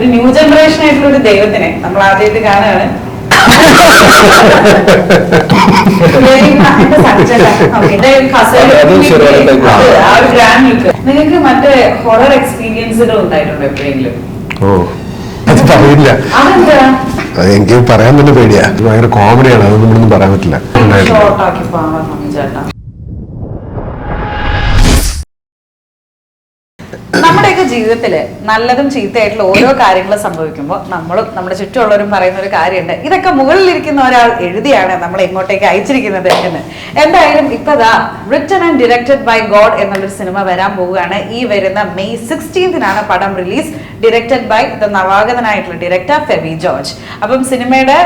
ഒരു new generation ആയിട്ടുള്ള ഒരു ദൈവത്തിനെ നമ്മൾ ആദ്യമായിട്ട് കാണുകയാണ്. Look. നിങ്ങൾക്ക് മറ്റേ ഹൊറർ എക്സ്പീരിയൻസുകൾ ഉണ്ടായിട്ടുണ്ടോ എപ്പോഴെങ്കിലും? ഓ അത് പറയില്ല. എനിക്ക് പറയാൻ തന്നെ പേടിയാ. ഭയങ്കര കോമഡിയാണ് അതൊന്നും പറയാൻ പറ്റില്ല. ജീവിതത്തിൽ നല്ലതും ചീത്തയായിട്ടുള്ള ഓരോ കാര്യങ്ങളും സംഭവിക്കുമ്പോൾ നമ്മളും നമ്മുടെ ചുറ്റുമുള്ളവരും പറയുന്ന ഒരു കാര്യമുണ്ട്. ഇതൊക്കെ മുകളിലിരിക്കുന്ന ഒരാൾ എഴുതിയാണ് നമ്മൾ ഇങ്ങോട്ടേക്ക് അയച്ചിരിക്കുന്നത് എന്ന്. എന്തായാലും ഇപ്പൊ ദാ written and directed by God എന്നുള്ളൊരു സിനിമ വരാൻ പോവുകയാണ്. ഈ വരുന്ന മെയ് സിക്സ്റ്റീൻത്തിനാണ് പടം റിലീസ് ഡിറക്റ്റഡ് ബൈ ദ നവാഗതനായിട്ടുള്ള ഡിറക്ടർ ഫെബി ജോർജ്. അപ്പം സിനിമയുടെ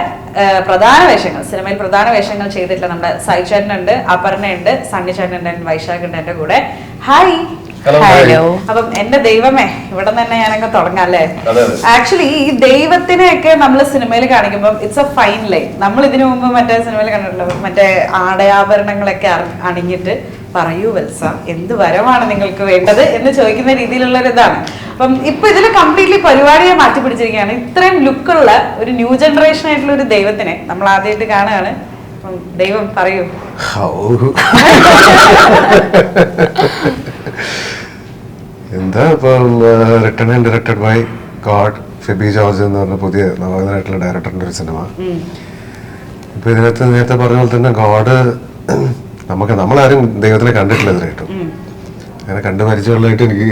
പ്രധാന വേഷങ്ങൾ സിനിമയിൽ പ്രധാന വേഷങ്ങൾ ചെയ്തിട്ടുള്ള നമ്മുടെ സൈചേട്ടനുണ്ട് ചേട്ടനുണ്ട് അപർണയുണ്ട് സണ്ണിചേട്ടനുണ്ട് വൈശാഖുണ്ട് എന്റെ കൂടെ. Hi Hello. അപ്പം എന്റെ ദൈവമേ ഇവിടെ തന്നെ ഞാനൊക്കെ തുടങ്ങാം അല്ലേ. ആക്ച്വലി ഈ ദൈവത്തിനെയൊക്കെ നമ്മൾ സിനിമയിൽ കാണിക്കുമ്പോൾ ഇറ്റ്സ് എ ഫൈൻ ലൈൻ നമ്മൾ ഇതിനു മുമ്പ് മറ്റേ സിനിമയിൽ കണ്ടിട്ടുള്ളത് മറ്റേ ആടയാഭരണങ്ങളൊക്കെ അണിഞ്ഞിട്ട് പറയൂ വത്സ എന്ത് വരമാണ് നിങ്ങൾക്ക് വേണ്ടത് എന്ന് ചോദിക്കുന്ന രീതിയിലുള്ള ഒരു ഇതാണ് അപ്പം ഇപ്പൊ ഇതിൽ കംപ്ലീറ്റ്ലി പരിപാടിയെ മാറ്റി പിടിച്ചിരിക്കുകയാണ്. ഇത്രയും ലുക്കുള്ള ഒരു ന്യൂ ജനറേഷൻ ആയിട്ടുള്ള ഒരു ദൈവത്തിനെ നമ്മൾ ആദ്യമായിട്ട് കാണുകയാണ്. ദൈവം പറയൂ. എന്താ ഇപ്പോൾ return and directed by God Febi George എന്ന് പറഞ്ഞ പുതിയ നവാഗതനായിട്ടുള്ള ഡയറക്ടറിന്റെ ഒരു സിനിമ. ഇപ്പൊ ഇതിനകത്ത് നേരത്തെ പറഞ്ഞ പോലെ തന്നെ ഗോഡ് നമുക്ക് നമ്മളാരും ദൈവത്തിനെ കണ്ടിട്ടില്ല ഇതിനായിട്ടും. അങ്ങനെ കണ്ടു പരിചയമുള്ളതായിട്ട് എനിക്ക്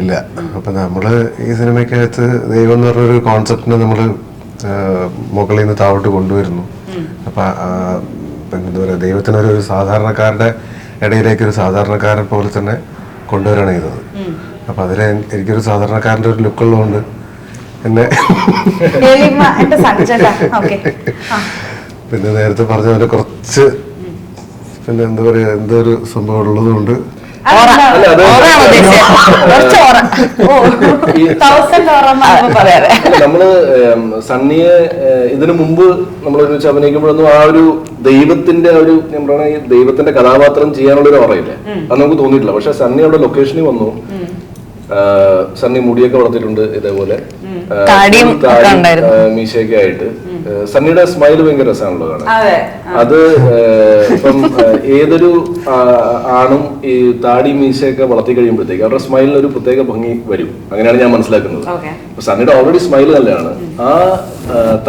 ഇല്ല അപ്പൊ നമ്മൾ ഈ സിനിമയ്ക്കകത്ത് ദൈവം എന്ന് പറഞ്ഞൊരു കോൺസെപ്റ്റിനെ നമ്മൾ മുകളിൽ നിന്ന് താഴോട്ട് കൊണ്ടുവരുന്നു. അപ്പൊ എന്താ പറയാ ദൈവത്തിനൊരു സാധാരണക്കാരുടെ ഇടയിലേക്ക് ഒരു സാധാരണക്കാരൻ പോലെ തന്നെ കൊണ്ടുവരാണ് ചെയ്തത്. അപ്പൊ അതിൽ എനിക്കൊരു സാധാരണക്കാരന്റെ ഒരു ലുക്ക് ഉള്ളതുകൊണ്ട് എന്നെ പിന്നെ നേരത്തെ പറഞ്ഞ പോലെ കുറച്ച് പിന്നെ എന്താ പറയാ എന്തോ ഒരു സംഭവം ഉള്ളത് നമ്മൾ സണ്ണിയെ ഇതിനു മുമ്പ് നമ്മൾ ഒരുമിച്ച് അഭിനയിക്കുമ്പോഴൊന്നും ആ ഒരു ദൈവത്തിന്റെ ഒരു ഞാൻ പറയണ ദൈവത്തിന്റെ കഥാപാത്രം ചെയ്യാനുള്ള ഒരു ഓറയില്ലേ അത് നമുക്ക് തോന്നിയിട്ടില്ല. പക്ഷെ സണ്ണി അവിടെ ലൊക്കേഷനിൽ വന്നു. സണ്ണി മുടിയൊക്കെ വളർത്തിയിട്ടുണ്ട് ഇതേപോലെ. മീശയൊക്കെ ആയിട്ട്. സണ്ണിയുടെ സ്മൈൽ ഭയങ്കര രസമാണല്ലോ കാണാൻ അതെ ഇപ്പം ഏതൊരു ആണും ഈ താടി മീശയൊക്കെ വളർത്തി കഴിയുമ്പോഴത്തേക്ക് അവരുടെ സ്മൈലിന് ഒരു പ്രത്യേക ഭംഗി വരും. അങ്ങനെയാണ് ഞാൻ മനസ്സിലാക്കുന്നത്. സണ്ണിയുടെ ഓൾറെഡി സ്മൈൽ നല്ലതാണ്. ആ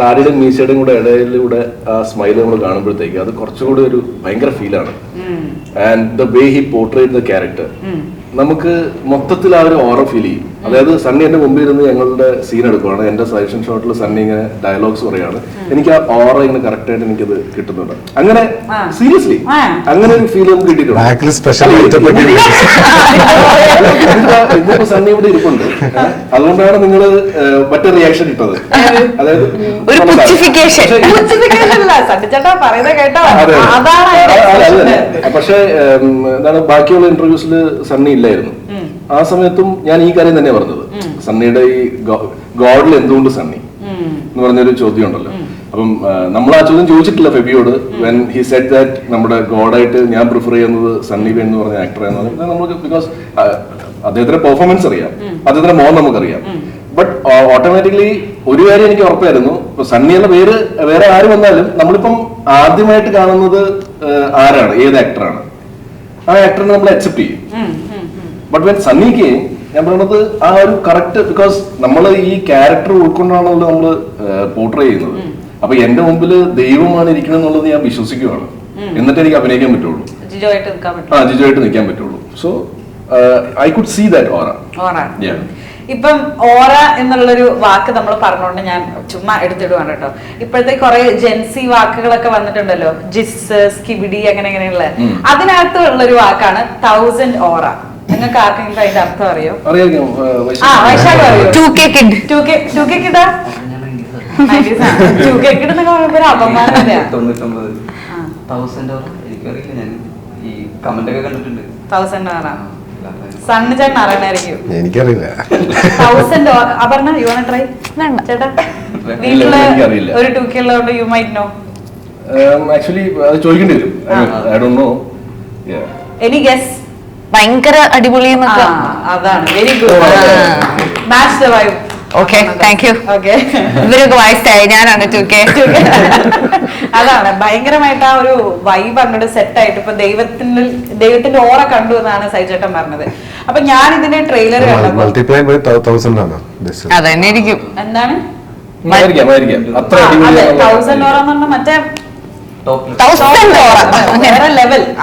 താടിയുടെ മീശയുടെ മീശയുടെയും കൂടെ ഇടയിലൂടെ ആ സ്മൈൽ നമ്മൾ കാണുമ്പോഴത്തേക്ക് അത് കുറച്ചുകൂടി ഒരു ഭയങ്കര ഫീലാണ് and the way he portrait the character നമുക്ക് മൊത്തത്തിൽ ആ ഒരു ഓറ ഫീൽ ചെയ്യും. അതായത് സണ്ണി എന്റെ മുമ്പിൽ ഇരുന്ന് ഞങ്ങളുടെ സീൻ എടുക്കുവാണ് എന്റെ സജഷൻ ഷോട്ടിൽ സണ്ണി ഇങ്ങനെ ഡയലോഗ്സ് പറയാണ്. എനിക്ക് ആ ഓറ ഇങ്ങനെ കറക്റ്റ് ആയിട്ട് എനിക്കത് കിട്ടുന്നുണ്ട്. അങ്ങനെ സീരിയസ്ലി അങ്ങനെ ഒരു ഫീൽ നമുക്ക് കിട്ടിയിട്ടുണ്ട്. സണ്ണി ഇവിടെ ഇരിപ്പുണ്ട്. അതുകൊണ്ടാണ് നിങ്ങൾ മറ്റേ റിയാക്ഷൻ ഇട്ടത്. അതായത് പക്ഷേ എന്താണ് ബാക്കിയുള്ള ഇന്റർവ്യൂസിൽ സണ്ണി ഇല്ലായിരുന്നു ആ സമയത്തും ഞാൻ ഈ കാര്യം തന്നെ പറഞ്ഞത്. സണ്ണിയുടെ ഈ ഗോഡിൽ എന്തുകൊണ്ട് സണ്ണി? എന്ന് പറഞ്ഞൊരു ചോദ്യം ഉണ്ടല്ലോ അപ്പം നമ്മൾ ആ ചോദ്യം ചോദിച്ചിട്ടില്ല ഫെബിയോട്. വെൻ ഹി സെറ്റ് ദാറ്റ് നമ്മുടെ ഗോഡായിട്ട് ഞാൻ പ്രിഫർ ചെയ്യുന്നത് സണ്ണി ബെൻ എന്ന് പറഞ്ഞ ആക്ടർ എന്നാണ് നമുക്ക് ബിക്കോസ് അദ്ദേഹത്തിന്റെ പെർഫോമൻസ് അറിയാം. അദ്ദേഹത്തിന്റെ മോൻ നമുക്കറിയാം. ബട്ട് ഓട്ടോമാറ്റിക്കലി ഒരു കാര്യം എനിക്ക് ഉറപ്പായിരുന്നു. ഇപ്പൊ സണ്ണി എന്ന പേര് വേറെ ആര് വന്നാലും നമ്മളിപ്പം ആദ്യമായിട്ട് കാണുന്നത് ആരാണ്? ഏത് ആക്ടറാണ് ആ ആക്ടറിനെ നമ്മൾ അക്സെപ്റ്റ് ചെയ്യും. ബട്ട് വെൻ സണ്ണിക്ക് ഞാൻ പറയുന്നത് ആ ഒരു കറക്റ്റ് ബിക്കോസ് നമ്മൾ ഈ ക്യാരക്ടർ ഉൾക്കൊണ്ടാണല്ലോ നമ്മൾ പോർട്രേ ചെയ്യുന്നത്. അപ്പൊ എന്റെ മുമ്പിൽ ദൈവമാണ് ഇരിക്കണം എന്നുള്ളത് ഞാൻ വിശ്വസിക്കുകയാണ്. എന്നിട്ട് എനിക്ക് അഭിനയിക്കാൻ പറ്റുള്ളൂ. ആ ജിജുവായിട്ട് നിൽക്കാൻ പറ്റുള്ളൂ. So I could see that aura. ഇപ്പം ഓറ എന്നുള്ളൊരു വാക്ക് നമ്മൾ പറഞ്ഞുകൊണ്ട് ഞാൻ ചുമ്മാ എടുത്തിടുവാണ് കേട്ടോ. ഇപ്പോഴത്തെ കുറെ ജെൻസി വാക്കുകളൊക്കെ വന്നിട്ടുണ്ടല്ലോ. ജിസ് സ്കിബിഡി അങ്ങനെ അങ്ങനെയുള്ള. അതിനകത്ത് ഉള്ളൊരു വാക്കാണ് തൗസൻഡ് ഓറ. നിങ്ങൾക്ക് ആർക്കെങ്കിലും അതിന്റെ അർത്ഥം അറിയോ? അറിയാം ആ വൈശാഖ് അറിയോ. Two K kid two K two K കിടാ two K kid എന്നൊക്കെ പറയുമ്പോ ഒരു അപമാനം. തൗസൻഡ് എനിക്കറിയില്ല ഞാൻ ഈ കമന്റ് ഒക്കെ കണ്ടിട്ടുണ്ട്. Thousand aura. അറിയണായിരിക്കും. എനിക്കറിയില്ല. Thousand Aparna you want try ചേട്ടാ ഇല്ല, വീട്ടിൽ എനിക്കറിയില്ല. ഒരു ടു കെ ഉള്ളതുകൊണ്ട് യു മൈറ്റ് നോ ആക്ച്വലി അത് ചോദിക്കേണ്ടി വരും. I don't know any guess ഭയങ്കര അടിപൊളി എന്നൊക്കെ അതാണ്. Very good. Match the vibe okay thank you okay ഇവരൊക്കെ വയസ്സായി ഞാനാണ് ടു കെ അതാണ്. ഭയങ്കരമായിട്ട് ആ ഒരു വൈബ് അങ്ങോട്ട് സെറ്റ് ആയിട്ട് ഇപ്പൊ ദൈവത്തിന്റെ ദൈവത്തിന്റെ ഓറ കണ്ടു എന്നാണ് സൈചേട്ടൻ പറഞ്ഞത്. അപ്പൊ ഞാൻ ഇതിന്റെ ട്രെയിലർ മൾട്ടിപ്ലൈ ബൈ തൗസൻഡ് ആണ് ഉദ്ദേശിച്ചത് അതന്നെ എന്താണ്? മറ്റേ വേറെ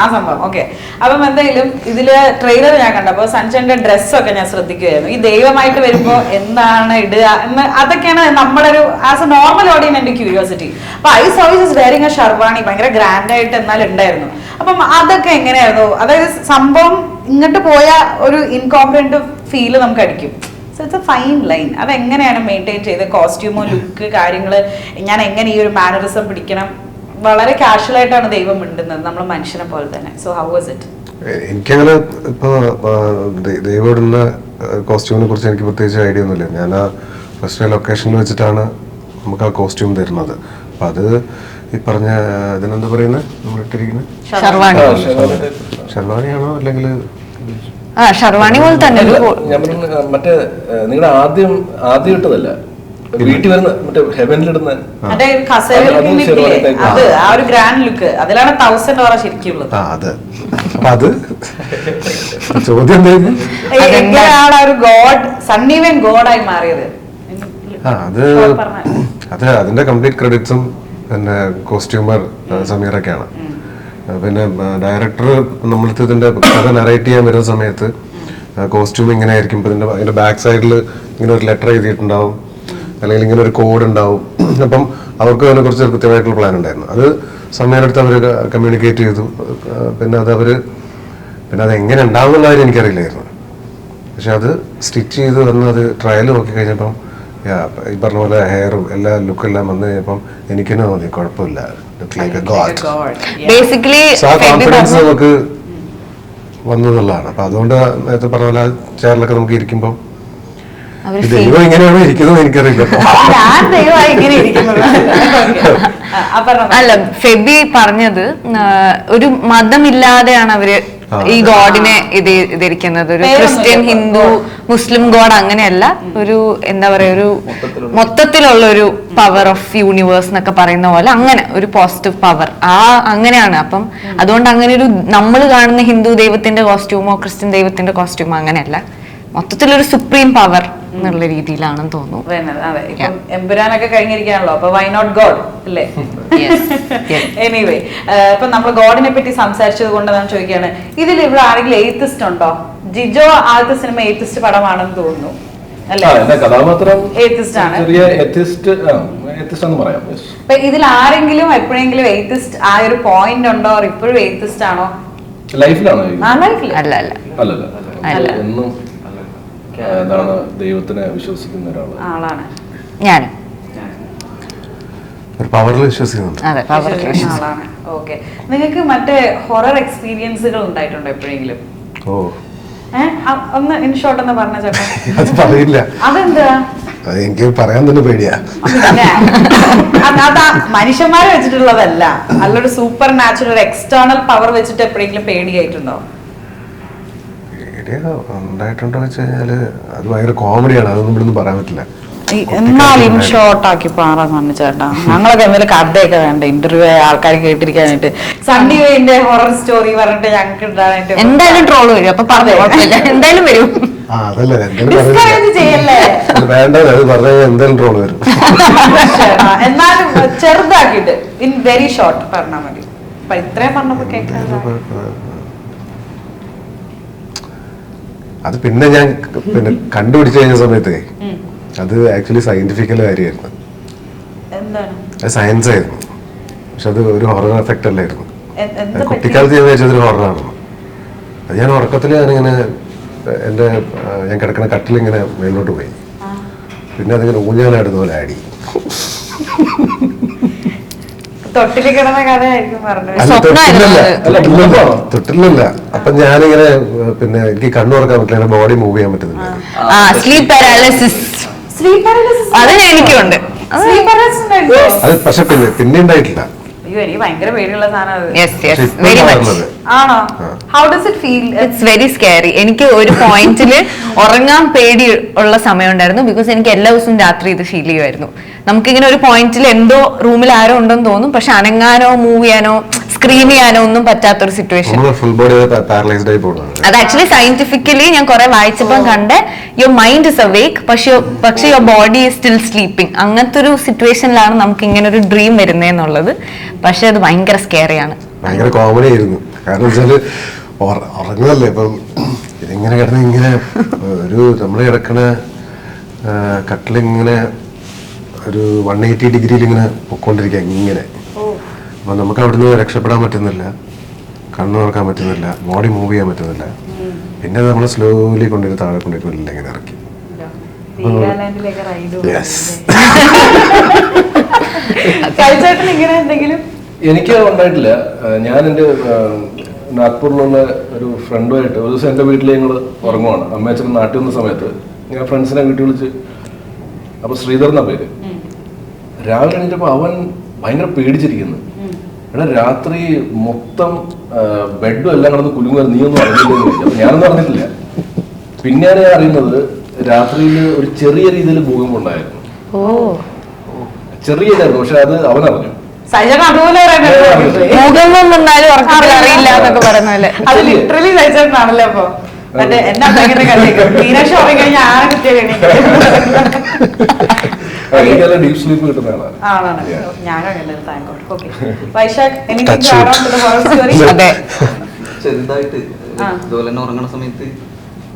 ആ സംഭവം. ഓക്കെ അപ്പം എന്തായാലും ഇതിൽ ട്രെയിലർ ഞാൻ കണ്ടപ്പോ സൺഷൈന്റെ ഡ്രസ്സൊക്കെ ഞാൻ ശ്രദ്ധിക്കുകയായിരുന്നു. ഈ ദൈവമായിട്ട് വരുമ്പോൾ എന്താണ് ഇടുക എന്ന് അതൊക്കെയാണ് നമ്മുടെ ഒരു ആസ് എ നോർമൽ ഓഡിയൻ എന്റെ ക്യൂരിയോസിറ്റി അപ്പൊ I service is wearing a sherwani ഭയങ്കര ഗ്രാൻഡ് ആയിട്ട് എന്നാൽ ഉണ്ടായിരുന്നു. അപ്പം അതൊക്കെ എങ്ങനെയായിരുന്നു? അതായത് സംഭവം ഇങ്ങോട്ട് പോയ ഒരു ഇൻകോംപ്രന്റ് ഫീൽ നമുക്ക് അടിക്കും. സോ എ ഫൈൻ ലൈൻ അതെങ്ങനെയാണ് മെയിന്റെയിൻ ചെയ്ത് കോസ്റ്റ്യൂമോ ലുക്ക് കാര്യങ്ങൾ ഞാൻ എങ്ങനെ ഈ ഒരു മാനറിസം പിടിക്കണം? വളരെ കാഷ്വൽ ആയിട്ടാണ് ദൈവം മിണ്ടുന്നത്. നമ്മൾ മനുഷ്യനെ പോലെ തന്നെ. സോ ഹൗ വാസ് ഇറ്റ് എനിക്കങ്ങനെ ഇപ്പൊ ദൈവം ഇടുന്ന കോസ്റ്റ്യൂമിനെ കുറിച്ച് എനിക്ക് പ്രത്യേകിച്ച് ഐഡിയ ഒന്നുമില്ല. ഞാൻ ആ ഫസ്റ്റ് ലൊക്കേഷനിൽ വെച്ചിട്ടാണ് നമുക്ക് ആ കോസ്റ്റ്യൂം തരുന്നത്. അപ്പൊ അത് ഈ പറഞ്ഞ ഇതിനെന്താ പറയുന്നത് നമ്മൾ ഇട്ടിരിക്കുന്നത് ഷർവാണി. ഷർവാണിയാണോ അല്ലെങ്കിൽ ആ ഷർവാണി പോലെ തന്നെ മറ്റേ നിങ്ങളുടെ ആദ്യം ആദ്യം ഇട്ടതല്ല. വീട്ടിൽ വരുന്ന മറ്റേ ഹെവനിലിടുന്ന മറ്റേ കസേരയിൽ അത് ആ ഒരു ഗ്രാൻഡ് ലുക്ക് അതിലാണ് തൗസൻഡ് ഓറ ശരിക്കും ഉള്ളത് ആ അത്. അത് ചോദ്യം എങ്ങനെയാണ് ഒരു ഗോഡ് സണ്ണീവൻ ഗോഡായി മാറിയത്? ആ അത്. അത് അതിന്റെ കംപ്ലീറ്റ് ക്രെഡിറ്റ്സും പിന്നെ കോസ്റ്റ്യൂമർ സമീറൊക്കെയാണ്. പിന്നെ ഡയറക്ടർ നമ്മളടുത്ത് ഇതിന്റെ കഥ നറേറ്റ് ചെയ്യാൻ വരുന്ന സമയത്ത് കോസ്റ്റ്യൂം ഇങ്ങനെ ആയിരിക്കും. ഇപ്പൊ ഇതിന്റെ അതിന്റെ ബാക്ക് സൈഡിൽ ഇങ്ങനെ ഒരു ലെറ്റർ എഴുതിയിട്ടുണ്ടാവും. അല്ലെങ്കിൽ ഇങ്ങനെ ഒരു കോഡ് ഉണ്ടാവും. അപ്പം അവർക്ക് അതിനെ കുറിച്ച് കൃത്യമായിട്ടുള്ള പ്ലാൻ ഉണ്ടായിരുന്നു. അത് സമയത്ത് അവർ കമ്മ്യൂണിക്കേറ്റ് ചെയ്തു. പിന്നെ അത് അവർ പിന്നെ അത് എങ്ങനെ ഉണ്ടാവും എന്നുള്ള കാര്യം എനിക്കറിയില്ലായിരുന്നു. പക്ഷെ അത് സ്റ്റിച്ച് ചെയ്ത് വന്ന് അത് ട്രയൽ നോക്കി കഴിഞ്ഞപ്പം ഈ പറഞ്ഞ പോലെ ഹെയറും എല്ലാ ലുക്കും എല്ലാം വന്നു കഴിഞ്ഞപ്പം എനിക്ക് തന്നെ തോന്നി കുഴപ്പമില്ല നമുക്ക് വന്നതുള്ളതാണ് അപ്പൊ അതുകൊണ്ട് നേരത്തെ പറഞ്ഞ പോലെ ചെയറിലൊക്കെ നമുക്ക് ഇരിക്കുമ്പോൾ ദൈവം ഇങ്ങനെയാണോ ഇരിക്കുന്നത് എനിക്കറിയില്ല. അല്ല ഫെബി പറഞ്ഞത് ഒരു മതമില്ലാതെയാണ് അവർ ഈ ഗോഡിനെ ഇത് ഇതിരിക്കുന്നത്. ഒരു ക്രിസ്ത്യൻ ഹിന്ദു മുസ്ലിം ഗോഡ് അങ്ങനെയല്ല ഒരു എന്താ പറയാ ഒരു മൊത്തത്തിലുള്ള ഒരു പവർ ഓഫ് യൂണിവേഴ്സ് എന്നൊക്കെ പറയുന്ന പോലെ അങ്ങനെ ഒരു പോസിറ്റീവ് പവർ ആ അങ്ങനെയാണ്. അപ്പം അതുകൊണ്ട് അങ്ങനെ ഒരു നമ്മൾ കാണുന്ന ഹിന്ദു ദൈവത്തിന്റെ കോസ്റ്റ്യൂമോ ക്രിസ്ത്യൻ ദൈവത്തിന്റെ കോസ്റ്റ്യൂമോ അങ്ങനെയല്ല. മൊത്തത്തിലൊരു സുപ്രീം പവർ എന്നുള്ള രീതിയിലാണെന്ന് തോന്നുന്നു. അതെ. ഇപ്പം എമ്പുരാനൊക്കെ കഴിഞ്ഞിരിക്കുകയാണല്ലോ. അപ്പൊ വൈ നോട്ട് ഗോഡ് അല്ലേ. എനിവേ ഇപ്പൊ നമ്മൾ ഗോഡിനെ പറ്റി സംസാരിച്ചത് കൊണ്ട് ഞാൻ ചോദിക്കുകയാണ്. ഇതിൽ ഇവിടെ ആരെങ്കിലും എയ്ത്തിസ്റ്റ് ഉണ്ടോ? ജിജോ ആദ്യത്തെ സിനിമ എയ്ത്തിസ്റ്റ് പടമാണെന്ന് തോന്നുന്നു. അല്ലേ? കഥാപാത്രം ഇതിൽ ആരെങ്കിലും എപ്പോഴെങ്കിലും എയ്ത്തിസ്റ്റ് ആ ഒരു പോയിന്റ് ഉണ്ടോ? ഇപ്പോഴും എയ്ത്തിസ്റ്റ് ആണോ? ലൈഫിലാണോ ആ ലൈഫിൽ. അല്ല അല്ല. അല്ലല്ല. അല്ല. എന്താണ് ദൈവത്തിനെ വിശ്വസിക്കുന്ന ഒരാളാണ് ആളാണ്. ഞാനും. ഒരു പവറിൽ വിശ്വസിക്കുന്നുണ്ട്. അതെ പവർ വിശ്വസിക്കുന്ന ആളാണ്. ഓക്കെ നിങ്ങൾക്ക് മറ്റേ ഹൊറർ എക്സ്പീരിയൻസുകൾ ഉണ്ടായിട്ടുണ്ടോ എപ്പോഴെങ്കിലും? ഓ. ഒന്ന് ഇൻ ഷോർട്ട് എന്ന് പറഞ്ഞ ചേട്ടാ. അത് പറയില്ല. അതെന്താ? അത് എനിക്ക് പറയാൻ തന്നെ പേടിയാ. അതാ മനുഷ്യന്മാരെ വെച്ചിട്ടുള്ളതല്ല. നല്ലൊരു സൂപ്പർ നാച്ചുറൽ എക്സ്റ്റേണൽ പവർ വെച്ചിട്ട് എപ്പോഴെങ്കിലും പേടിയായിട്ടുണ്ടോ? പേടിയാ ഉണ്ടായിട്ടുണ്ടോ വെച്ച് കഴിഞ്ഞാൽ അത് ഭയങ്കര കോമഡിയാണ് അതൊന്നും ഇവിടുന്ന് പറയാൻ പറ്റില്ല. എന്നാലും ഷോർട്ട് ആക്കി സണ്ണി ചേട്ടാ. ഞങ്ങളൊക്കെ എന്തെങ്കിലും കഥയൊക്കെ വേണ്ട ഇന്റർവ്യൂ ആൾക്കാർ കേട്ടിരിക്കാനായിട്ട്. സണ്ണി വേന്റെ ഹൊറർ സ്റ്റോറി പറഞ്ഞിട്ട് ഞങ്ങൾക്ക് ഇടാനായിട്ട് എന്തായാലും ട്രോൾ വരും അപ്പൊ പറഞ്ഞു കുഴപ്പമില്ല. എന്തായാലും വരും. ആ അതല്ല എന്തായാലും ഡിസ്കറേജ് ചെയ്യല്ലേ? വേണ്ട അത് പറഞ്ഞു കഴിഞ്ഞാൽ ട്രോൾ വരും. ചേട്ടാ, എന്നാലും ചെറുതാക്കിട്ട് ഇൻ വെരി ഷോർട്ട് പറഞ്ഞാൽ മതി. അപ്പൊ ഇത്രയും പറഞ്ഞപ്പോ കേൾക്കാൻ അത് പിന്നെ ഞാൻ പിന്നെ കണ്ടുപിടിച്ചു കഴിഞ്ഞ സമയത്ത് അത് ആക്ച്വലി സയന്റിഫിക്കൽ കാര്യമായിരുന്നു അത് സയൻസ് ആയിരുന്നു. പക്ഷെ അത് ഒരു ഹൊറർ എഫക്റ്റ് അല്ലായിരുന്നു? കുട്ടിക്കാലത്ത് ഞാൻ വിചാരിച്ചത് ഒരു ഹൊററാണെന്ന് അത് ഞാൻ ഉറക്കത്തിൽ ഞാനിങ്ങനെ എന്റെ ഞാൻ കിടക്കുന്ന കട്ടിലിങ്ങനെ മേലോട്ട് പോയി. പിന്നെ അതിങ്ങനെ ഊഞ്ഞാലാടുന്ന പോലെ ആടി തൊട്ടിൽ കിടന്ന കഥയായിരിക്കും പറഞ്ഞത് അല്ല, സ്വപ്നമായിരുന്നു തൊട്ടിലല്ല. അപ്പൊ ഞാനിങ്ങനെ പിന്നെ എനിക്ക് കണ്ണു തുറക്കാൻ പറ്റില്ല ബോഡി മൂവ് ചെയ്യാൻ പറ്റുന്നില്ല. ആ സ്ലീപ് പാരാലിസിസ് സ്ലീപ് പാരാലിസിസ് അത് എനിക്കുണ്ട്. സ്ലീപ് പാരാലിസിസ് ഉണ്ടായിരുന്നോ? അത് പക്ഷെ പിന്നെ പിന്നെ ഉണ്ടായിട്ടില്ല. അയ്യോ എനിക്ക് ഭയങ്കര പേടിയുള്ള സാധനം അത്. യെസ് യെസ് വെരി മച്ച് ആണോ? How does it feel it's very എനിക്ക് ഒരു പോയിന്റിൽ ഉറങ്ങാൻ പേടി ഉള്ള സമയം ഉണ്ടായിരുന്നു. ബിക്കോസ് എനിക്ക് എല്ലാ ദിവസവും രാത്രി ഇത് ഫീൽ ചെയ്യുമായിരുന്നു. നമുക്കിങ്ങനെ ഒരു പോയിന്റിൽ എന്തോ റൂമിൽ ആരോ ഉണ്ടെന്ന് തോന്നും. പക്ഷെ അനങ്ങാനോ മൂവ് ചെയ്യാനോ സ്ക്രീം ചെയ്യാനോ ഒന്നും പറ്റാത്തൊരു സിറ്റുവേഷൻ നമ്മൾ ഫുൾ ബോഡി പാരലൈസ്ഡ് ആയി പോകുന്നത് അത് ആക്ച്വലി സയന്റിഫിക്കലി ഞാൻ കുറെ വായിച്ചപ്പോൾ കണ്ട് യുവർ മൈൻഡ് ഇസ് അവേക്ക് പക്ഷെ പക്ഷെ your body is still sleeping അങ്ങനത്തെ ഒരു സിറ്റുവേഷനിലാണ് നമുക്ക് ഇങ്ങനെ ഒരു ഡ്രീം വരുന്നതെന്നുള്ളത് പക്ഷെ അത് ഭയങ്കര സ്കേറിയാണ് ഭയങ്കര കോമഡി ആയിരുന്നു. കാരണം വെച്ചാൽ ഉറ- ഉറങ്ങുന്നല്ലേ ഇപ്പം ഇതിങ്ങനെ കിടന്ന് ഇങ്ങനെ ഒരു നമ്മൾ കിടക്കണ കട്ടിലിങ്ങനെ ഒരു വൺ എയ്റ്റി ഡിഗ്രിയിൽ ഇങ്ങനെ പൊക്കോണ്ടിരിക്കുക ഇങ്ങനെ. അപ്പൊ നമുക്ക് അവിടുന്ന് രക്ഷപ്പെടാൻ പറ്റുന്നില്ല കണ്ണു തുറക്കാൻ പറ്റുന്നില്ല ബോഡി മൂവ് ചെയ്യാൻ പറ്റുന്നില്ല. പിന്നെ നമ്മൾ സ്ലോലി കൊണ്ടുവരും താഴെ കൊണ്ടുവരും മെല്ലെ ഇങ്ങനെ ഇറക്കി. എനിക്ക് ഉണ്ടായിട്ടില്ല. ഞാൻ എന്റെ നാഗ്പൂരിലുള്ള ഒരു ഫ്രണ്ടുമായിട്ട് ഒരു ദിവസം എന്റെ വീട്ടിൽ ഞങ്ങൾ ഉറങ്ങുവാണ്. അമ്മയച്ചൻ നാട്ടിൽ വന്ന സമയത്ത് ഞാൻ ഫ്രണ്ട്സിനെ വീട്ടിൽ വിളിച്ച് അപ്പൊ ശ്രീധർ എന്നാ പേര്? രാവിലെ എണീറ്റപ്പോ അവൻ ഭയങ്കര പേടിച്ചിരിക്കുന്നു എടാ രാത്രി മൊത്തം ബെഡും എല്ലാം കിടന്ന് കുലുങ്ങുക നീ ഒന്നും അറിഞ്ഞില്ലെന്ന് ചോദിച്ചു ഞാനൊന്നും അറിഞ്ഞിട്ടില്ല. പിന്നെയാണ് ഞാൻ അറിയുന്നത് രാത്രിയിൽ ഒരു ചെറിയ രീതിയിൽ ഭൂകമ്പം ഉണ്ടായിരുന്നു. ഓ. ചെറിയതായിരുന്നു പക്ഷെ അത് അവനറിഞ്ഞു ഭൂകമ്പം വന്നാലും ഉറക്കത്തിൽ അറിയില്ല. എന്നൊക്കെ പറയുന്ന അത് ലിറ്ററലി സഹിച്ചിട്ടാണല്ലോ അപ്പൊ? മറ്റേ എന്റെ അമ്മ ഇങ്ങനെ കണ്ടേക്കും മീനാക്ഷി ഉറങ്ങി കഴിഞ്ഞാൽ ആന കുത്തിയ എനിക്കെല്ലാം ഡീപ് സ്ലീപ്പ് കിട്ടുന്ന ആളാണ്. ആണാണ് ഞാനും അങ്ങനെ താങ്ക് ഗോഡ് ഓക്കെ വൈശാഖ് എനിക്ക് ചെറുതായിട്ട്. ഇതുപോലെ തന്നെ ഉറങ്ങുന്ന സമയത്ത്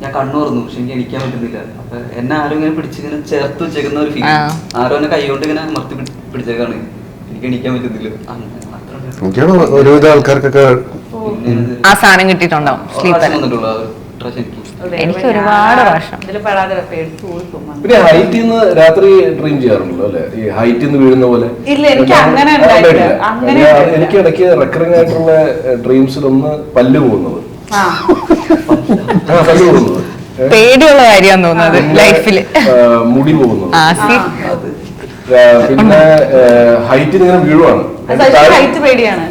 ഞാൻ കണ്ണു തുറന്നു. പക്ഷെ എനിക്ക് എണിക്കാൻ പറ്റുന്നില്ല. അപ്പൊ എന്നെ ആരും ഇങ്ങനെ പിടിച്ചിങ്ങനെ ചേർത്ത് വെച്ചേക്കുന്ന ഒരു ഫീൽ. ആരോ എന്നെ കൈകൊണ്ട് ഇങ്ങനെ അമർത്തി പിടി- പിടിച്ചേക്കാണ്. എനിക്ക് എണിക്കാൻ പറ്റുന്നില്ല. ഒരുവിധ ആൾക്കാർക്കൊക്കെ ആ സാധനം കിട്ടിയിട്ടുണ്ടാവും. സ്ലീപ്പർ വന്നിട്ടുള്ളൂ. ആ എനിക്ക് എനിക്ക് ഒരുപാട് പ്രാവശ്യം. പിന്നെ ഹൈറ്റിൽ നിന്ന് രാത്രി ഡ്രീം ചെയ്യാറുണ്ടല്ലോ അല്ലെ? ഈ ഹൈറ്റിൽ നിന്ന് വീഴുന്ന പോലെ. ഇല്ല, എനിക്ക് അങ്ങനെ എനിക്ക് ഇടയ്ക്ക് റെക്കറിംഗ് ആയിട്ടുള്ള ഡ്രീംസിൽ ഒന്ന് പല്ല് പോകുന്നത്. പല്ല് പോകുന്നത്. പേടിയുള്ള കാര്യമാണ് തോന്നുന്നത് പിന്നെ, ലൈഫിൽ. മുടി പോകുന്നത്. പിന്നെ ഹൈറ്റ് ഇങ്ങനെ വീഴുവാണ്. ഹൈറ്റ് പേടിയാണ്.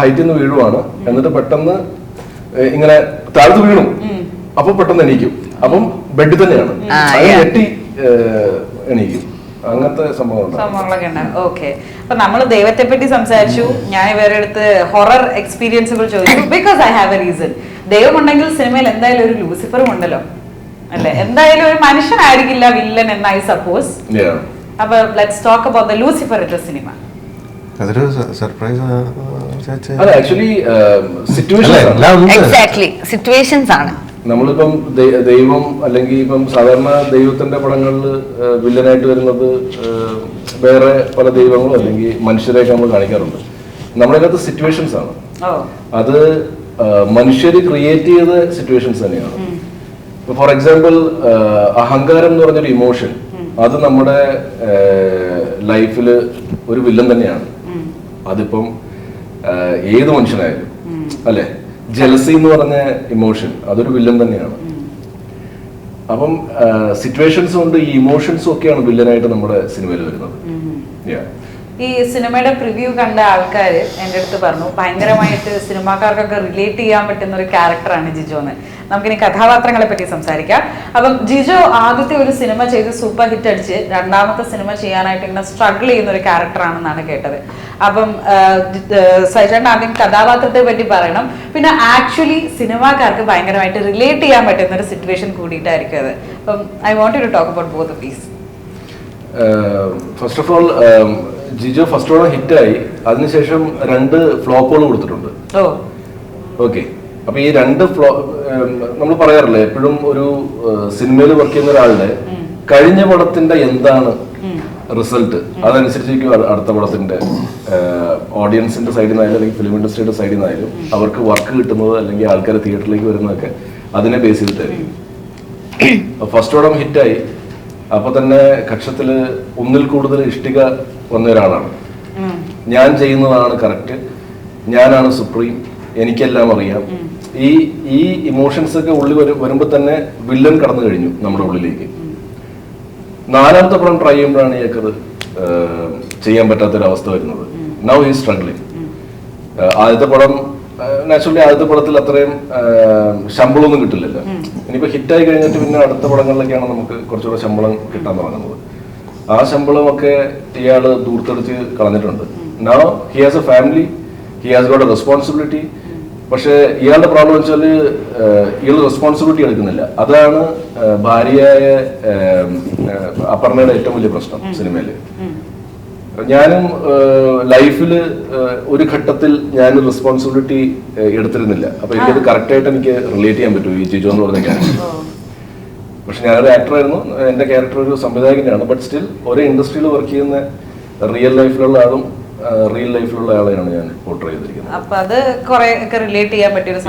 ഹൈറ്റ് നിന്ന് വീഴുവാണ്. എന്നിട്ട് പെട്ടെന്ന് ഇങ്ങനെ താഴ്ത്തു വീണു. അപ്പൊ പെട്ടെന്ന് എണീക്കും. അപ്പം ബെഡ് തന്നെയാണ്. ഞെട്ടി എണീക്കും. അങ്ങനത്തെ സംഭവം ഉണ്ടാവും സംഭവങ്ങളൊക്കെ ഉണ്ട്. ഓക്കെ. അപ്പൊ നമ്മൾ ദൈവത്തെ പറ്റി സംസാരിച്ചു. ഞാൻ ഇവരുടെ അടുത്ത് ഹൊറർ എക്സ്പീരിയൻസുകൾ ചോദിച്ചു. Because I have a reason ദൈവം ഉണ്ടെങ്കിൽ സിനിമയിൽ എന്തായാലും ഒരു ലൂസിഫറും ഉണ്ടല്ലോ. അല്ലെ? എന്തായാലും ഒരു മനുഷ്യനായിരിക്കില്ല വില്ലൻ എന്ന് ഐ സപ്പോസ് Yeah. അപ്പൊ let's talk about the Lucifer എന്ന സിനിമ. അതൊരു സർപ്രൈസ് അല്ല ആക്ച്വലി എക്സാക്ട്ലി സിറ്റുവേഷൻസ് ആണ്. നമ്മളിപ്പം ദൈവം അല്ലെങ്കിൽ ഇപ്പം സാധാരണ ദൈവത്തിന്റെ പടങ്ങളിൽ വില്ലനായിട്ട് വരുന്നത് വേറെ പല ദൈവങ്ങളും അല്ലെങ്കിൽ മനുഷ്യരെയൊക്കെ നമ്മൾ കാണിക്കാറുണ്ട്. നമ്മുടെ അകത്ത് സിറ്റുവേഷൻസ് ആണ് അത് മനുഷ്യർ ക്രിയേറ്റ് ചെയ്ത സിറ്റുവേഷൻസ് തന്നെയാണ്. ഫോർ എക്സാമ്പിൾ അഹങ്കാരം എന്ന് പറഞ്ഞൊരു ഇമോഷൻ അത് നമ്മുടെ ലൈഫിൽ ഒരു വില്ലൻ തന്നെയാണ്. അതിപ്പം ഏത് മനുഷ്യനായാലും. അല്ലെ? ജലസി എന്ന് പറഞ്ഞ ഇമോഷൻ അതൊരു വില്ലൻ തന്നെയാണ്. അപ്പം സിറ്റുവേഷൻസ് കൊണ്ട് ഈ ഇമോഷൻസും ഒക്കെയാണ് വില്ലനായിട്ട് നമ്മുടെ സിനിമയിൽ വരുന്നത്. ഈ സിനിമയുടെ പ്രിവ്യൂ കണ്ട ആൾക്കാർ എന്റെ അടുത്ത് പറഞ്ഞു ഭയങ്കരമായിട്ട് സിനിമാക്കാർക്കൊക്കെ റിലേറ്റ് ചെയ്യാൻ പറ്റുന്ന ഒരു ക്യാരക്ടറാണ് ജിജോ എന്ന്. നമുക്കിനി കഥാപാത്രങ്ങളെ പറ്റി സംസാരിക്കാം. അപ്പം ജിജോ ആദ്യത്തെ ഒരു സിനിമ ചെയ്ത് സൂപ്പർ ഹിറ്റ് അടിച്ച് രണ്ടാമത്തെ സിനിമ ചെയ്യാനായിട്ട് ഇങ്ങനെ സ്ട്രഗിൾ ചെയ്യുന്ന ഒരു ക്യാരക്ടറാണെന്നാണ് കേട്ടത്. അപ്പം സൈചേട്ടൻ ആദ്യം കഥാപാത്രത്തെ പറ്റി പറയണം. പിന്നെ ആക്ച്വലി സിനിമാക്കാർക്ക് ഭയങ്കരമായിട്ട് റിലേറ്റ് ചെയ്യാൻ പറ്റുന്ന ഒരു സിറ്റുവേഷൻ കൂടിയിട്ടായിരിക്കും അത്. അപ്പം I want to talk about both please first of all Jijo first Onam ഹിറ്റായി അതിനുശേഷം രണ്ട് ഫ്ലോപ്പുകൾ കൊടുത്തിട്ടുണ്ട്. ഓ. ഓക്കെ അപ്പൊ ഈ രണ്ട് ഫ്ലോ നമ്മൾ പറയാറില്ലേ എപ്പോഴും ഒരു സിനിമയിൽ വർക്ക് ചെയ്യുന്ന ഒരാളുടെ കഴിഞ്ഞ പടത്തിന്റെ എന്താണ് റിസൾട്ട് അതനുസരിച്ചിരിക്കും അടുത്ത പടത്തിന്റെ ഓഡിയൻസിന്റെ സൈഡിൽ നിന്നായാലും അല്ലെങ്കിൽ ഫിലിം ഇൻഡസ്ട്രിയുടെ സൈഡിൽ നിന്നായാലും അവർക്ക് വർക്ക് കിട്ടുന്നത് അല്ലെങ്കിൽ ആൾക്കാർ തിയേറ്ററിലേക്ക് വരുന്നതൊക്കെ അതിനെ ബേസ് ചെയ്തിട്ടായിരിക്കും ഫസ്റ്റ് ഓടം ഹിറ്റായി. അപ്പൊ തന്നെ കക്ഷത്തിൽ ഒന്നിൽ കൂടുതൽ ഇഷ്ടിക വന്ന ഒരാളാണ്. ഞാൻ ചെയ്യുന്നതാണ് കറക്റ്റ് ഞാനാണ് സുപ്രീം എനിക്കെല്ലാം അറിയാം. ഈ ഈ ഇമോഷൻസ് ഒക്കെ ഉള്ളിൽ വരുമ്പോ വരുമ്പോൾ തന്നെ വില്ലൻ കടന്നു കഴിഞ്ഞു നമ്മുടെ ഉള്ളിലേക്ക്. നാലാമത്തെ പടം ട്രൈ ചെയ്യുമ്പോഴാണ് ഇയാൾക്കത് ചെയ്യാൻ പറ്റാത്തൊരവസ്ഥ വരുന്നത്. നൗ ഈ സ്ട്രഗ്ലിംഗ് ആദ്യത്തെ പടം നാച്ചുറലി ആദ്യത്തെ പടത്തിൽ അത്രയും ശമ്പളമൊന്നും കിട്ടില്ലല്ലോ. ഇനിയിപ്പോ ഹിറ്റായി കഴിഞ്ഞിട്ട് പിന്നെ അടുത്ത പടങ്ങളിലൊക്കെയാണ് നമുക്ക് കുറച്ചുകൂടെ ശമ്പളം കിട്ടാൻ തുടങ്ങുന്നത്. ആ ശമ്പളമൊക്കെ ഇയാൾ ദൂർത്തെടുത്ത് കളഞ്ഞിട്ടുണ്ട്. Now he has a family he has got a responsibility പക്ഷേ ഇയാളുടെ പ്രോബ്ലം വെച്ചാൽ ഇയാൾ റെസ്പോൺസിബിലിറ്റി എടുക്കുന്നില്ല. അതാണ് ഭാര്യയായ അപർണയുടെ ഏറ്റവും വലിയ പ്രശ്നം സിനിമയിൽ ഞാനും ലൈഫിൽ ഒരു ഘട്ടത്തിൽ ഞാൻ റെസ്പോൺസിബിലിറ്റി എടുത്തിരുന്നില്ല. അപ്പൊ എനിക്കത് കറക്റ്റായിട്ട് എനിക്ക് റിലേറ്റ് ചെയ്യാൻ പറ്റും ഈ ജിജോ എന്ന് പറഞ്ഞ ക്യാരക്ടർ പക്ഷെ ഞാനൊരു ആക്ടറായിരുന്നു എന്റെ ക്യാരക്ടർ ഒരു സംവിധായകനാണ്. ബട്ട് സ്റ്റിൽ ഒരേ ഇൻഡസ്ട്രിയിൽ വർക്ക് ചെയ്യുന്ന റിയൽ ലൈഫിലുള്ള ആളും റിയൽ ലൈഫിലുള്ള ആളെയാണ് ഞാൻ പോർട്രേ ചെയ്തിരിക്കുന്നത്. അപ്പൊ അത് കുറെ ഒക്കെ റിലേറ്റ് ചെയ്യാൻ പറ്റിയൊരു